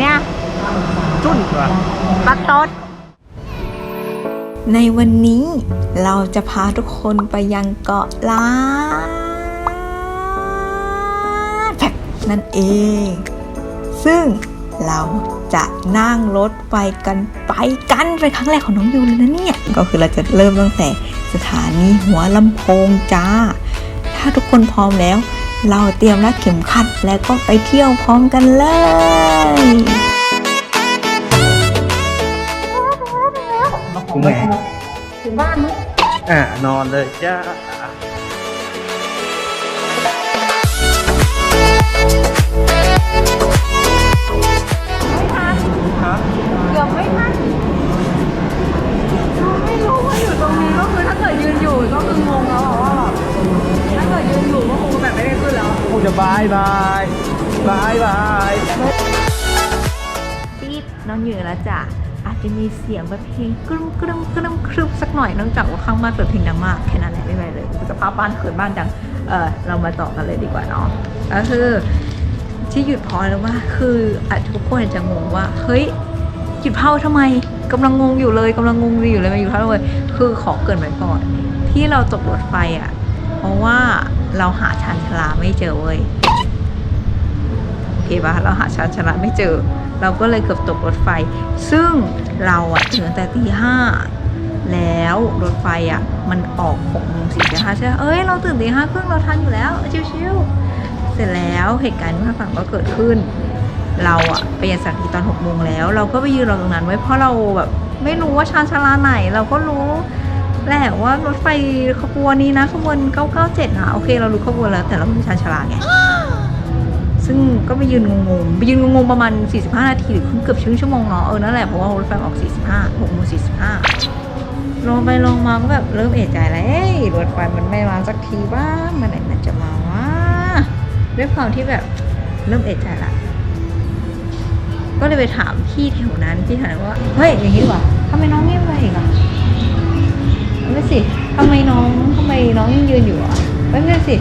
เนี่ยจุ่นกว่าปักตดในวันนี้เราจะพาทุกคนไปยังเกาะล้านแพกนั่นเอง ซึ่งเราจะนั่งรถไปกันไปกันเป็นครั้งแรกของน้องยูเลยนะเนี่ย ก็คือเราจะเริ่มตั้งแต่สถานีหัวลำโพงจ้า ถ้าทุกคนพร้อมแล้ว เราเตรียมรัดเข็มขัดแล้วก็ไปเที่ยวพร้อมกันเลย ถึงไหนถึงบ้านมั้งอะนอนเลยจ้า น้องอยู่แล้วจ้ะอาจจะมีเสียงแบบเพลงกรึ้มกรึ้มกรึ้มครึบสักหน่อยเนื่องจากว่าข้างบ้านเปิดเพลงดังมากแค่นั้นแหละไม่เป็นไรเลยสภาพบ้านเขินบ้านจังเออเรามาต่อกันเลยดีกว่าเนาะก็คือที่หยุดพอแล้วว่าคืออาจทุกคนอาจจะงงว่าเฮ้ยหยุดเผาทำไมกำลังงงอยู่เลยกำลังงงอยู่เลยมาอยู่เท่าเลยคือขอเกินไว้ก่อน ที่เราตกรถไฟอะ เพราะว่าเราหาชานชาลาไม่เจอเว้ยโอเคปะเราหาชานชาลาไม่เจอ เราก็เลยเกือบตกรถไฟ ซึ่งเราอะถึงแต่ตีห้าแล้วรถไฟอะมันออกหกโมงสี่สิบห้าใช่ไหมเอ้ยเราตื่นตีห้าครึ่งเราทันอยู่แล้วชิวๆเสร็จแล้วเหตุการณ์ที่ฝั่งก็เกิดขึ้น เราอะไปยังสถานีตอนหกโมงแล้ว เราก็ไปยืนรอตรงนั้นไว้เพราะเราแบบไม่รู้ว่าชานชาลาไหน เราก็รู้แหละว่ารถไฟขบวนนี้นะขบวน 997นะโอเค เรารู้ขบวนแล้วแต่เราไม่รู้ชานชาลาไง ซึ่งก็ไปยืนงงๆไปยืนงงๆประมาณ 45 นาทีหรือเกือบชั่วโมงเนาะเออนั่นแหละเพราะว่ารถไฟออก 45 6โมง45ลงไปลงมาก็แบบเริ่มเอะใจแล้วเอ้ยรถไฟมันไม่มาสักทีว่าเมื่อไหร่มันจะมาวะด้วยความที่แบบเริ่มเอะใจละก็เลยไปถามพี่แถวนั้นพี่แถวนั้นว่าเฮ้ยอย่างนี้ดีกว่าทำไมน้องเงียบไปอีกอะไม่สิทำไมน้องทำไมน้องยังยืนอยู่อะไม่ใช่สิ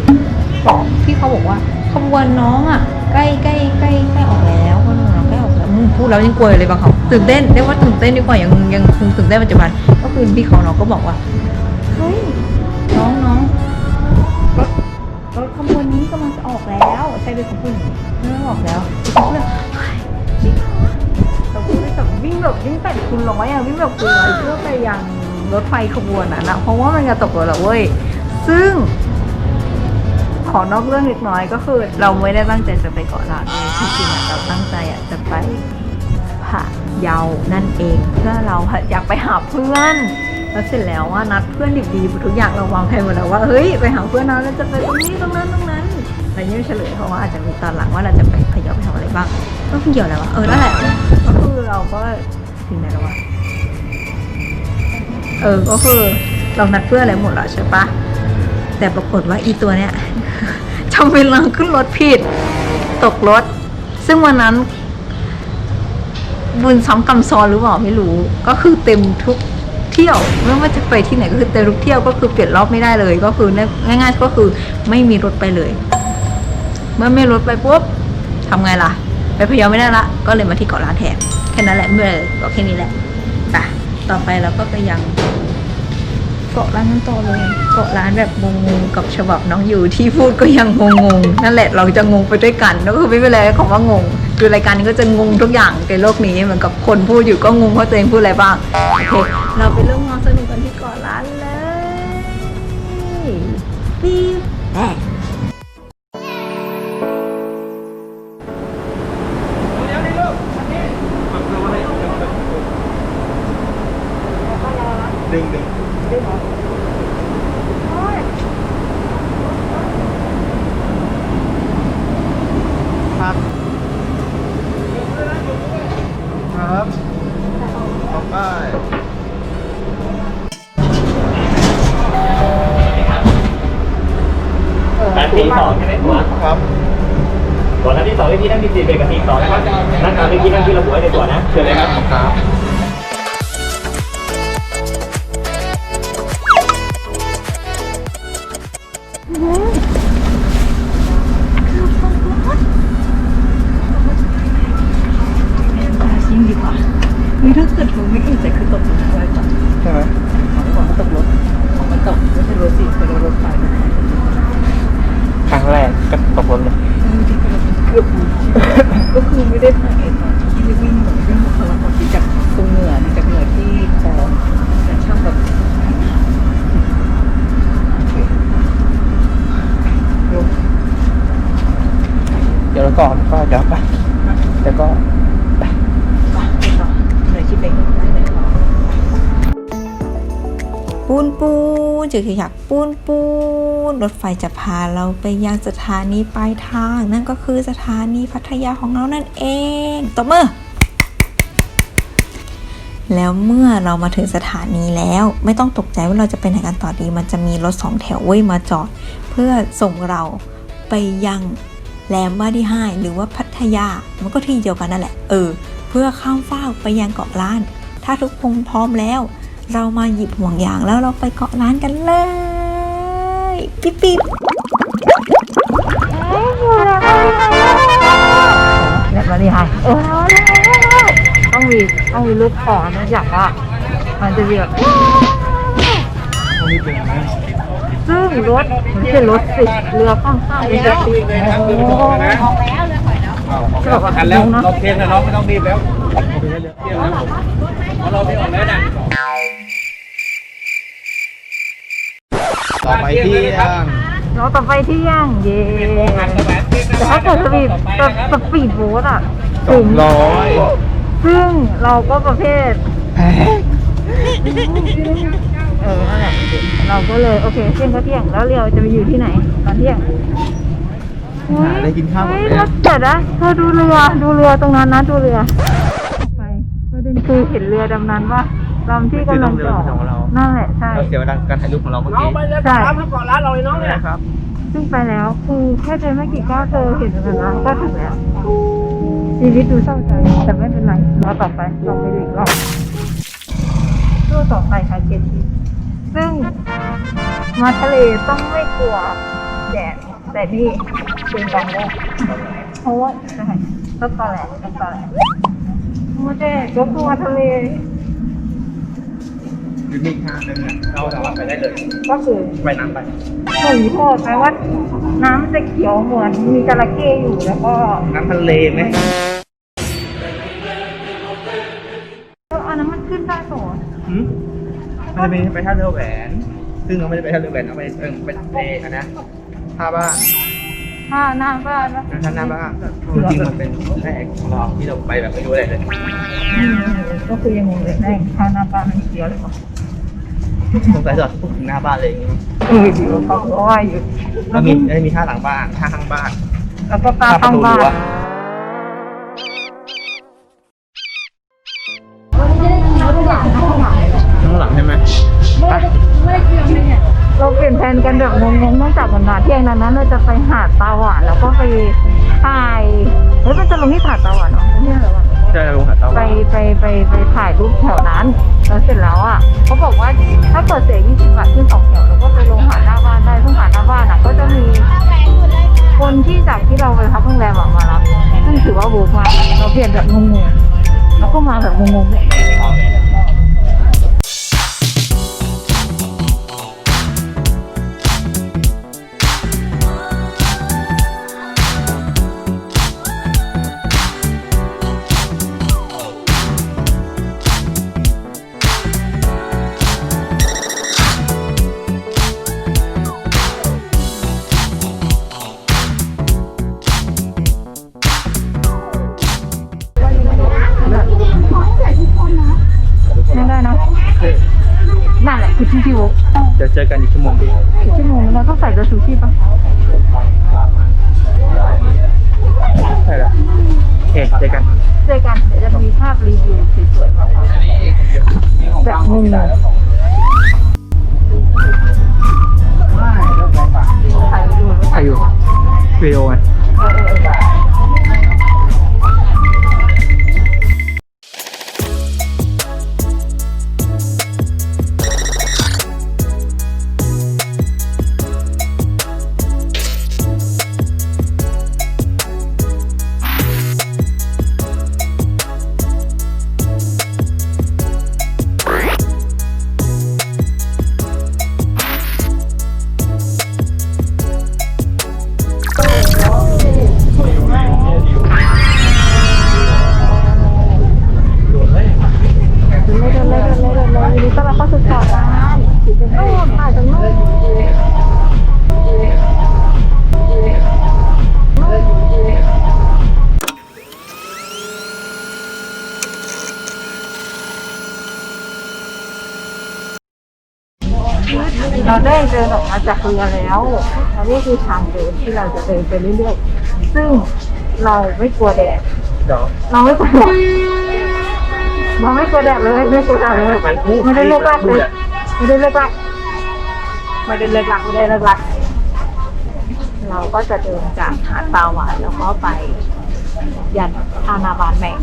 บอกพี่เขาบอกว่า ขบวนน้องอะใกล้ใกล้ใกล้ใกล้ออกแล้วขบวนน้องใกล้ออกแล้วมึงพูดแล้วยังกลัวเลยบางเขาตื่นเต้นเรียกว่าตื่นเต้นดีกว่ายังยังคงตื่นเต้นปัจจุบัน ก็คือพี่เขาน้องก็บอกว่าเฮ้ยน้องน้องรถรถขบวนนี้กำลังจะออกแล้วใช่เป็นของคุณเริ่มออกแล้วพี่เขาเลยเฮ้ยจริงเหรอเราก็เลยแบบวิ่งแบบวิ่งแต่คุณร้อยอะวิ่งแบบคุณร้อยเพื่อไปยังรถไฟขบวนนั้นะเพราะว่ามันจะตกรถแล้วเว้ยซึ่ง ขอนอกเรื่องเล็กน้อยก็คือ เราไม่ได้ตั้งใจจะไปเกาะล้านเลยที่จริงอะเราตั้งใจอะจะไปผาเยานั่นเอง เพื่อเราอยากไปหาเพื่อนแล้วเสร็จแล้วว่านัดเพื่อนดิบดีทุกอย่างเราวางแผนหมดแล้วว่าเฮ้ยไปหาเพื่อนเราจะไปตรงนี้ตรงนั้นตรงนั้นแต่ยังไม่เฉลยเพราะว่าอาจจะมีตอนหลังว่าเราจะไปพะเยาไปทำอะไรบ้างก็เกี่ยวอะไรวะเออนั่นแหละก็คือเราก็ถึงไหนแล้ววะเออก็คือเรานัดเพื่อนอะไรหมดแล้วใช่ปะแต่ปรากฏว่าอีตัวเนี้ย จำเวลาขึ้นรถผิด ตกรถ ซึ่งวันนั้น บุญซ้ำกำซอนหรือเปล่าไม่รู้ ก็คือเต็มทุกเที่ยวไม่ว่าจะไปที่ไหนก็คือเต็มทุกเที่ยวก็คือเปลี่ยนรอบไม่ได้เลย ก็คือง่าย ๆ ก็คือไม่มีรถไปเลย เมื่อไม่รถไปปุ๊บทำไงล่ะ ไปพะเยาไม่ได้ละก็เลยมาที่เกาะล้านแทนแค่นั้นแหละเมื่อก็แค่นี้แหละไปต่อไปเราก็ไปยัง เกาะร้านนั้นต่อเลย เกาะร้านแบบงงๆกับฉบับน้องอยู่ที่พูดก็ยังงงๆนั่นแหละเราจะงงไปด้วยกันแล้วก็คือไม่เป็นไรของว่างงคือรายการนี้ก็จะงงทุกอย่างในโลกนี้เหมือนกับคนพูดอยู่ก็งงว่าะตัวเองพูดอะไรบ้างโอเคเราไปเริ่มงานสนุกกันที่เกาะร้านเลยปีแอะดึงดึง ที่สองที่พี่นั่งที่สี่เป็นกับทีสองนะครับนั่งตามที่พี่นั่งที่ระบุไว้ในตัวนะเชิญเลยครับ จุดขยักปูนปูนรถไฟจะพาเราไปยังสถานีปลายทาง นั่นก็คือสถานีพัทยาของเรานั่นเองตบมือแล้วเมื่อเรามาถึงสถานีแล้ว ไม่ต้องตกใจว่าเราจะไปไหนกันต่อดี มันจะมีรถสองแถวเว้ยมาจอด เพื่อส่งเราไปยังแหลมบ้าดีไฮหรือว่าพัทยา มันก็ที่เดียวกันนั่นแหละ เออ เพื่อข้ามฟากไปยังเกาะล้าน ถ้าทุกคนพร้อมแล้ว เรามาหยิบห่วงยางแล้วเราไปเกาะล้านกันเลยปิ๊บปิ๊บแหลมบ้าดีไฮเออต้องมีต้องมีลูกคอเนื่องจากว่ามันจะมีแบบต้องรีบเป็นนะซึ่งรถไม่ใช่รถติดเรือข้างๆเป็นเรือติดโอ้โหจะบอกว่าทันแล้วเราเทนแล้วน้องไม่ต้องรีบแล้วเที่ยงแล้วเพราะเราไม่ออกแล้วนะ ต่อไปที่ย่างเราต่อไปที่ย่างเย่แต่ถ้าเกิดสปีดสปีดโบ๊ทอะสองร้อยซึ่งเราก็ประเภทเออนั่นแหละเราก็เลยโอเคเที่ยงก็เที่ยงแล้วเรียวจะไปอยู่ที่ไหน ตอนเที่ยงหาอะไรกินข้าวก่อนเฮ้ยไหมแล้วเดี๋ยวนะเธอดูเรือดูเรือตรงนั้นนะดูเรือ ไปประเด็นคือเห็นเรือดำน้ำว่า ลำที่กำลังจะออกนั่นแหละใช่ เราเสียเวลาการถ่ายรูปของเราเมื่อกี้ใช่นะครับซึ่งไปแล้วคือแค่เดินไม่กี่ก้าวเจอเห็นแล้วนะก็ถึงแล้วชีวิตดูเศร้าใจแต่ไม่เป็นไรรอต่อไปลองไปดูอีกรอบสู้ต่อไปค่ะเคทีซึ่งมาทะเลต้องไม่กลัวแดดแต่นี่เป็นกองแรกเพราะว่าใช่ต้องตอแหลต้องตอแหลไม่ได้ก็กลัวทะเล อยู่นี่ทางนึงอะเราสามารถไปได้เลยก็คือไปน้ำไป หนูโทษแปลว่า น้ำมันจะเขียวเหมือนมีจระเข้อยู่แล้วก็น้ำทะเลไหมเอออันนั้นมันขึ้นได้ตัวหืมมันจะมีไปท่าเรือแหวน ซึ่งเราไม่ได้ไปท่าเรือแหวนเราไปเออไปทะเลนะนะท่าบ้านถ้าหน้าบ้านนะท่าหน้าบ้านจริงๆมันเป็นแรกของเราที่เราไปแบบไม่รู้อะไรเลย อืมก็คือยังงงเลยแม่งถ้าหน้าบ้านมันเขียวเลยวะ สงสัยจอดพูดถึงหน้าบ้านเลยอย่างงี้เออจริงๆเขาก็ว่าอยู่ แล้วมีแล้วมีท่าหลังบ้านท่าข้างบ้านแล้วก็ตาท่าปข้าระงตูบ้ารั้วน แล้วเสร็จแล้วอะเขาบอกว่าถ้าเกิดเสีย20บาทขึ้นสองแถวแล้วก็ไปลงหาหน้าบ้านได้ซึ่งหาหน้าบ้านอะก็จะมีคนที่จากที่เราไปพักโรงแรมอะมารับซึ่งถือว่าโบกมากเราเปลี่ยนแบบงงๆแล้วก็มาแบบงงๆเนี่ย คือที่ที่โบกเดี๋ยวเจอกันอีกชั่วโมงเดียวอีกชั่วโมงนึงเราต้องใส่เสื้อชูชีพปะใช่แล้วโอเคเจอกัน เจอกันเดี๋ยวจะมีภาพรีวิวสวยๆมาฝากแบบงงๆถ่ายรูปถ่ายอยู่วิดีโอไง เราได้เดินออกมาจากเรือแล้วอันนี้คือทางเดินที่เราจะเดินไปเรื่อยๆ ซึ่งเราไม่กลัวแดดเดี๋ยวเราไม่กลัวแดดเราไม่กลัวแดดเลยไม่กลัวแดดเลยมันพูดไม่ได้เลิกลักพูเลดยอะไม่ได้เลิกลักไม่ได้เลิกลักไม่ได้เลิกลัก เราก็จะเดินจากหาดปลาหวานแล้วก็ไปยันอาณาบานแมง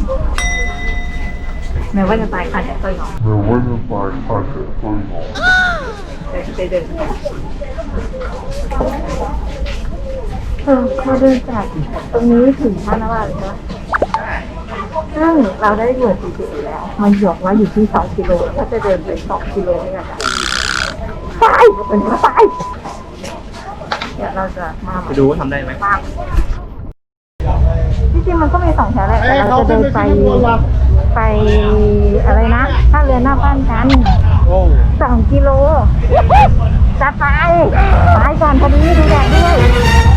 แม้ว่าจะตายค่ะแต่ก็ยอม Me vuelven para el parque, estoy no. เดิน ไปเดินเออเราเดินจากตรงนี้ถึงพระนวาใช่ไหมซึ่งเราได้เวิร์ดสีิแล้ว มันหยกว่าอยู่ที่สองกิโลแล้วก็จะเดินไปสองกิโลนี่แหละค่ะไปเป็นไปเดี๋ยวเราจะมาไปดูว่าทำได้ไหมมากที่จริงมันก็มีสองแถวแหละแต่เราจะเดินไปไปอะไรนะ ถ้าเรือหน้าบ้านกันโอ้ สองกิโลจะไปไปก่อนพอดีดูแดดด้วย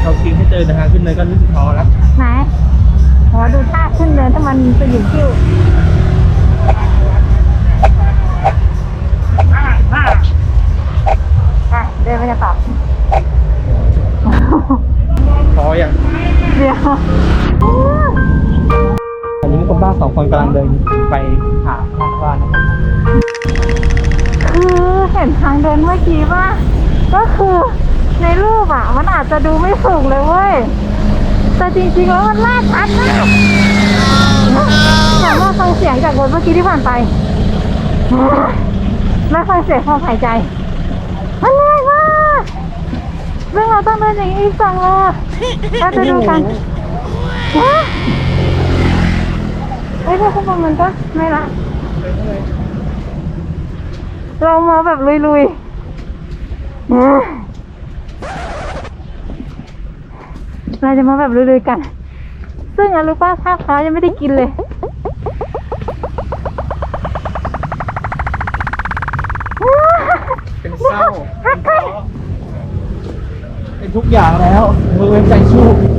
เราคิงให้เจอทางขึ้นเลยก็รู้สึกท้อแล้วไหนขอดูท่าขึ้นเลยถ้ามันสยิบคิ้วอะเดินไปจะตอบท้ออย่างเดี๋ยวอันนี้มีคนบ้าสองคนกำลังเดินไปหาทางบ้านนะครับคือเห็นทางเดินเมื่อกี้ว่า ก็คือในรูปอะ มันอาจจะดูไม่สูงเลยเว้ย แต่จริงๆแล้วมันลาดชันมากสามารถฟังเสียงจากรถเมื่อกี้ที่ผ่านไปม่ฟังเสียงความหายใจ มันแรงมากเรื่องเราต้องเดินอย่างนี้อีกสองโลเราจะดูกันฮะเฮ้ยถ้าข้างบนมันก็ไม่ละ เรามาแบบลุยๆอืมเราจะมาแบบลุยๆกัน ซึ่งอะรู้ป้าข้าวเช้ายังไม่ได้กินเลยเป็นเศร้าเป็นท้อเป็นทุกอย่างแล้วมือเว้นใจสู้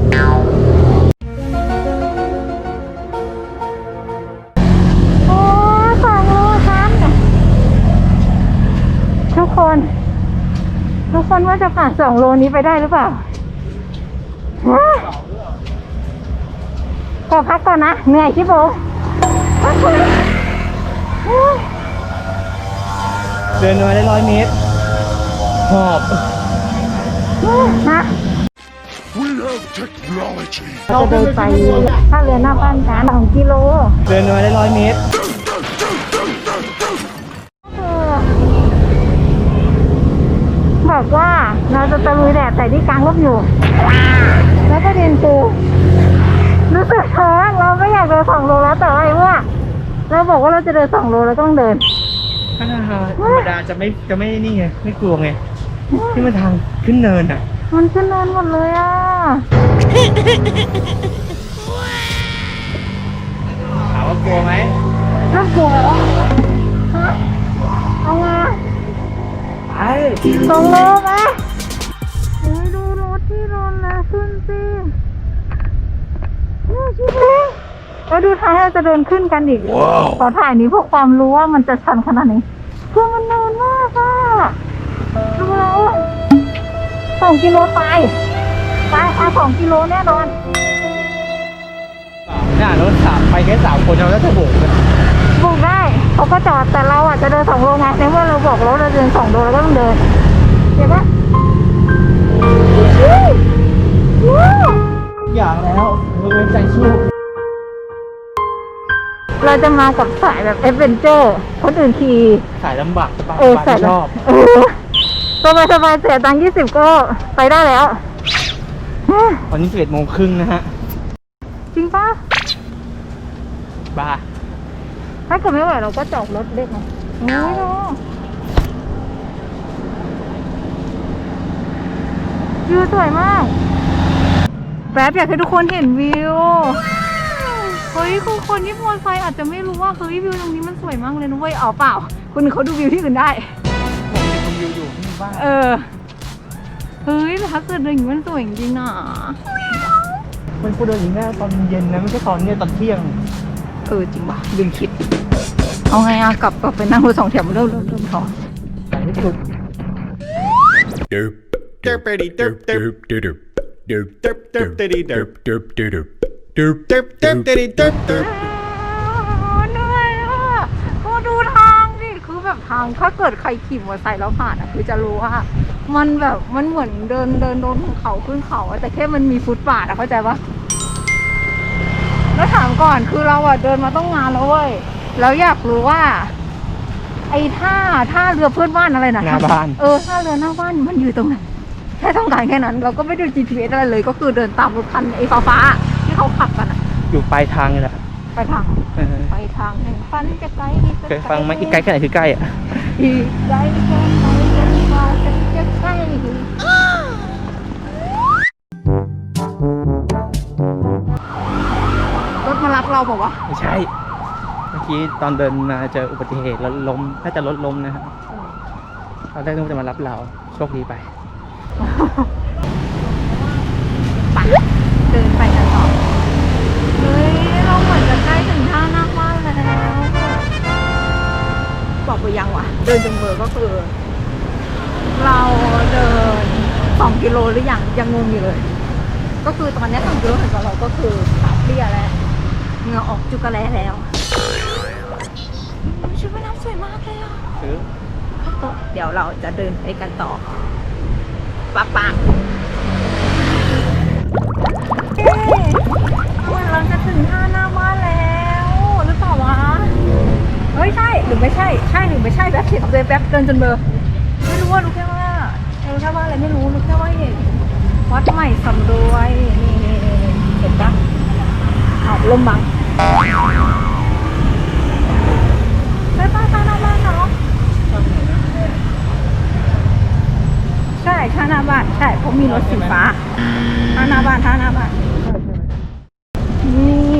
ว่าจะผ่านสองโลนี้ไปได้หรือเปล่าฮะขอพักก่อนนะ เหนื่อยชิบโบพักก่อนโอ้ยเดินมาได้ร้อยเมตร หอบฮะ We have technology. เราจะเดินไปถ้าเรือหน้าบ้านกันสองกิโล เดินมาได้ร้อยเมตรบอกว่า เราจะตะลุยแดดแต่ที่กลางร่มอยู่ แล้วก็เดินคือรู้สึกท้อเราไม่อยากเดินสองโลแล้วแต่ว่าไอ้ว่าเราบอกว่าเราจะเดินสองโลเราต้องเดินถ้าธรรมดาจะไม่จะไม่นี่ไงไม่กลัวไงที่มันทางขึ้นเนินอะ มันขึ้นเนินหมดเลยอะถามว่ากลัวไหมน่ากลัวเหรอฮะเอาไงไอ้สองโลไหมโอ้ยดูรถที่ รนแล้วขึ้นสินี่ชิบเลยแล้วดูทางที่เราจะเดินขึ้นกันอีกขอถ่ายนี้เพื่อความรู้ว่ามันจะชันขนาดไหนคือมันเนินมากอะดูแล้วสองกิโลไปไปค่ะสองกิโลแน่นอนน่ารถสามไปแค่สามคนเราก็จะโบกกันบุกได้เขาก็จอดแต่เราอะจะเดินสองโลไงในเมื่อเราบอกแล้วเราเดินสองโลเราก็ต้องเดินเห็นปะ อุ้ยว้าวทุกอย่างแล้วมือเว้นใจสู้เราจะมากับสายแบบเอดเวนเจอร์คนอื่นขี่สายลำบากสบายเออสสาบายยชอบเออสบายสบายๆเสียตังค์ยี่สิบก็ไปได้แล้ววันนี้สิบเอ็ดโมงครึ่งนะฮะ จริงปะบ้า ถ้าเกิดไม่ไหวเราก็จอดรถเด็กไงโอ้ยดูวิวสวยมาก แป๊บอยากให้ทุกคนเห็นวิว เฮ้ยคือคนที่มอเตอร์ไซค์อาจจะไม่รู้ว่าเฮ้ยวิวตรงนี้มันสวยมากเลยนะเว้ยอ๋อเปล่า คุณเขาดูวิวที่อื่นได้ ผมมีคนวิวอยู่ที่บ้านเออ เฮ้ยแต่ถ้าเกิดเดินอย่างนี้มันสวยจริงๆนะมันควรเดินอย่างนี้ตอนเย็นนะไม่ใช่ตอนเนี้ยตอนเที่ยง เออจริงป่ะลืมคิด เอาไงอะกลับกลับไปนั่งรถสองแถวเริ่มเริ่มเริ่มท้อไปให้สุด Derpity derp derp derp derp derp derpity derp derp derp derp derp derpity derp derp เหนื่อยอะก็ดูทางดิคือแบบทางถ้าเกิดใครขี่มอเตอร์ไซค์แล้วผ่านอะคือจะรู้ว่า มันแบบมันเหมือนเดินเดินโดนภูเขาขึ้นเขาอะแต่แค่มันมีฟุตบาทอะเข้าใจปะแล้วถามก่อนคือเราอะเดินมาต้องงานแล้วเว้ยแล้วอยากรู้ว่า ไอ้ท่าท่าเรือเพื่อนบ้านอะไรนะหน้าบ้าน เออท่าเรือหน้าบ้านมันอยู่ตรงไหน แค่ต้องการแค่นั้น เราก็ไม่ดู GPS อะไรเลย ก็คือเดินตามรถคันไอ้ฟ้าฟ้าๆที่เขาขับกันอะอยู่ปลายทางนี่แหละไปทาง เออไปทางแห่งฝันจะไกลเคยฟังไหมอีกไกลแค่ไหนคือใกล้อะอีกไกลแค่ไหนกันกว่าจะจะใกล้รถมารับเราบอกว่าไม่ใช่ เมื่อกี้ตอนเดินมาเจออุบัติเหตุแล้วล้มน่าจะรถล้มนะครับตอนแรกนึกว่าจะมารับเราโชคดีไป เดินไปกันต่อ เฮ้ย เราเหมือนจะใกล้ถึงท่าหน้าบ้านแล้ว บอกไปยังวะ เดินจนเบอร์ก็คือ เราเดินสองกิโลหรือยังยังงงอยู่เลย ก็คือตอนนี้สองกิโลถึงกับเราก็คือขาเปรี้ยแล้วเหงื่อออกจุกกระแลแล้วชุดว่ายน้ำสวยมากเลยอะซื้อเดี๋ยวเราจะเดินไปกันต่อ ปักปังเอ๊ะเราจะถึงท่าหน้าบ้านแล้ว หรือเปล่าวะ เฮ้ย ใช่หรือไม่ใช่ ใช่หรือไม่ใช่แป๊บเห็นเลยแป๊บเดินจนเบอร์ ไม่รู้ว่ารู้แค่ว่ารู้แค่ว่าอะไรไม่รู้รู้แค่ว่าเห็นวัดใหม่สำรวยนี่นี่นี่นี่เห็นปะเอาลมบังใช่ปะท่าหน้าบ้านเนาะ ใช่ท่าหน้าบ้านใช่เพราะมีรถสีฟ้าท่าหน้าบ้านท่าหน้าบ้านนี่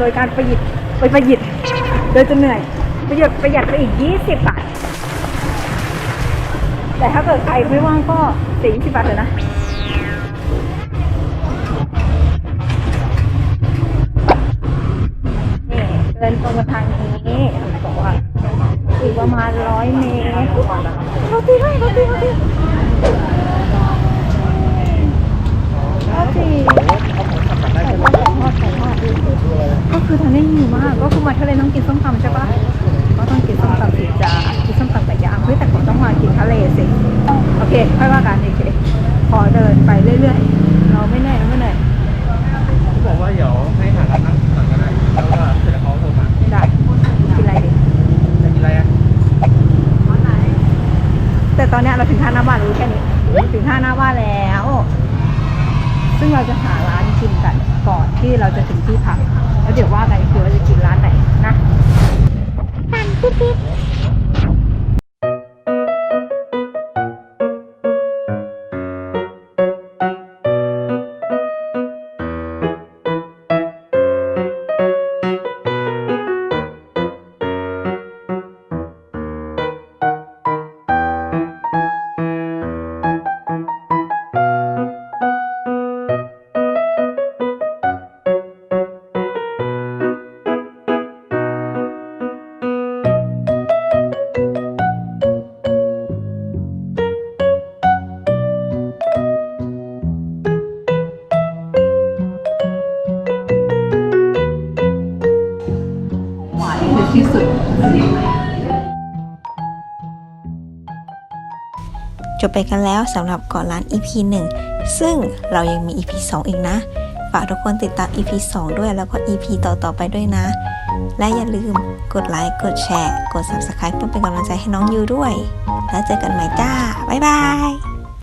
โดยการประหยิดไปประหยิดโดยจะเหนื่อยประหยัดประหยัดไปอีกยี่สิบบาท แต่ถ้าเกิดใครไม่ว่างก็เสียยี่สิบบาทเลยนะ นี่เดินตรงมาทางนี้บอกว่าอีกประมาณร้อยเมตรเราตีด้วยเราตีเราตีเราตี ก็ คือทานได้หิวมาก ก็คือมาทะเลต้องกินส้มตำใช่ปะก็ต้องกินส้มตำสิจ้ากินส้มตำไก่ย่างเฮ้ยแต่ผมต้องมากินทะเลสิ โอเคค่อยว่ากันโอเคขอเดินไปเรื่อยๆ เราไม่เหนื่อยไม่เหนื่อยเขาบอกว่าเดี๋ยวให้หาร้านนั่งก่อนก็ได้แล้วก็เสร็จแล้วเขาโทรมาไม่ได้กินอะไรดีจะกินอะไรอะแต่ตอนเนี้ยเราถึงท่าหน้าบ้านรู้แค่นี้ ถึงท่าหน้าบ้านแล้ว ซึ่งเราจะหาร้านกินกัน ก่อนที่เราจะถึงที่พักแล้วเดี๋ยวว่ากันอีกทีว่าจะกินร้านไหนนะปั่นปิ๊บ จบไปกันแล้วสำหรับเกาะล้าน EP 1 ซึ่งเรายังมี EP 2 อีกนะ ฝากทุกคนติดตาม EP 2 ด้วยแล้วก็ EP ต่อๆไปด้วยนะ และอย่าลืมกดไลค์ กดแชร์ กด Subscribe เพื่อเป็นกำลังใจให้น้องยูด้วย แล้วเจอกันใหม่จ้า บ๊ายบาย